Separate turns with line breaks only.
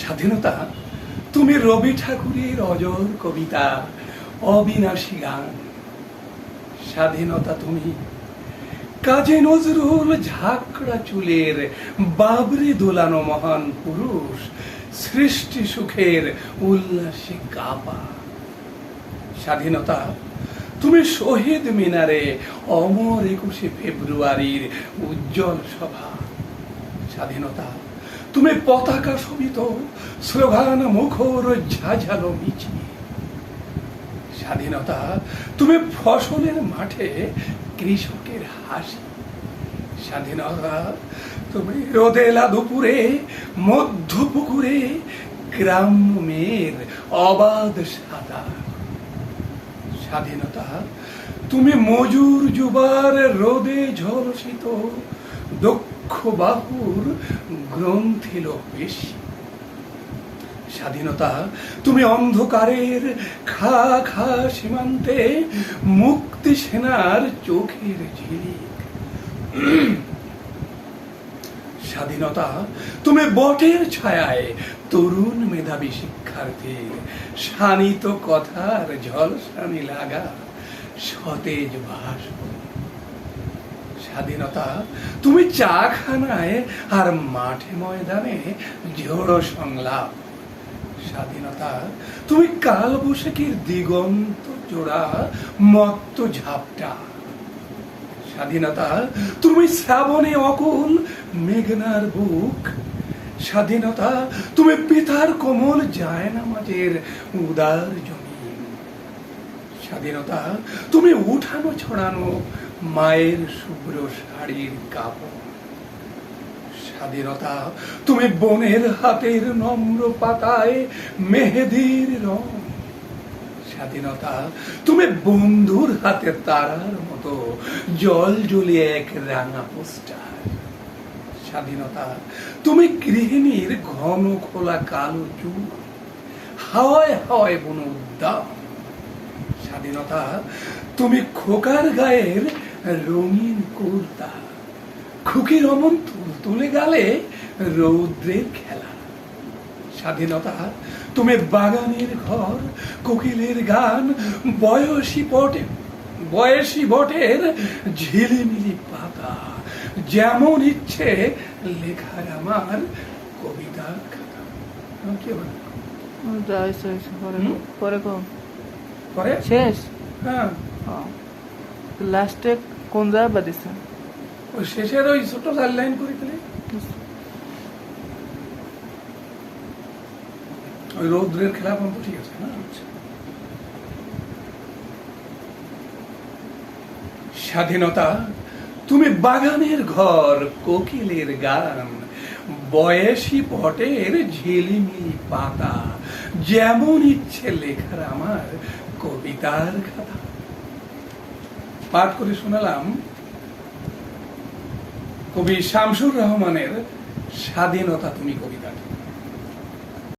স্বাধীনতা, তুমি রবি ঠাকুরের অজর কবিতা, অবিনাশী গান। স্বাধীনতা তুমি, কাজী নজরুল ঝাঁকড়া চুলের বাবরি দোলানো মহান পুরুষ, সৃষ্টি সুখের উল্লাসে কাপা। স্বাধীনতা, তুমি শহীদ মিনারে অমর একুশে ফেব্রুয়ারির উজ্জ্বল সভা। স্বাধীনতা তুমি পতাকা শোভিত, স্লোগান মুখর ঝাঝালো মিছিল স্বাধীনতা তুমি ফসলের মাঠে কৃষকের হাসি। স্বাধীনতা তুমি রোদেলা দুপুরে মধ্য পুকুরে গ্রাম্য অবাধ সাদা। স্বাধীনতা তুমি মজুর যুবার রোদে ঝলসিত বাহুর গ্রন্থিল বেশি স্বাধীনতা, তুমি অন্ধকারের খা খা সীমান্তে মুক্তি সেনার চোখের ঝিলিক। স্বাধীনতা, তুমি বটের ছায়ায় তরুণ মেধাবী শিক্ষার্থীর শানিত কথার ঝলসানি লাগা সতেজ ভাষণ। স্বাধীনতা। তুমি চা খানায় আর মাঠে ময়দানে ঝোড়ো সংলাপ। স্বাধীনতা, তুমি কাল বৈশাখীর দিগন্ত জোড়া, মত্ত ঝাপটা। স্বাধীনতা, তুমি শ্রাবণে অকুল মেঘনার বুক। স্বাধীনতা, তুমি পিতার কোমল যায় নামাজের উদার জমি। স্বাধীনতা, তুমি উঠানো ছড়ানো মায়ের শুভ্র শাড়ির কাপড়। স্বাধীনতা তুমি বনের হাতের নম্র পাতায় মেহেদির রং। স্বাধীনতা তুমি বন্ধুর হাতে তারার মতো, জল জ্বলিয়ে এক রাঙা পোস্টার। স্বাধীনতা তুমি গৃহিণীর ঘন খোলা কালো চুল, হাওয়ায় হাওয়ায় বন উদ্যান স্বাধীনতা তুমি খোকার গায়ের রঙিন কুর্তা। খুকির অমন তুল তুলে গালে রৌদ্রের খেলা। স্বাধীনতা তুমি বাগানের ঘর কোকিলের গান বয়সী পটে বয়সী বটের ঝিলিমিলি পাতা। যেমন ইচ্ছে লেখার আমার কবিতা কি
পরে শেষ?
হ্যাঁ।
লাস্টে কোন জায়গা বাদিছে
ওই শেষের ওই ছোট লাইন করে ওই রৌদ্রের খেলা পর্যন্ত ঠিক আছে না? স্বাধীনতা, তুমি বাগানের ঘর, কোকিলের গান, বয়সী পটের ঝিলিমিলি পাতা, যেমন ইচ্ছে লেখার আমার কবিতার খাতা। পাঠ করে শোনালাম কবি শামসুর রহমানের স্বাধীনতা তুমি কবিতাটি।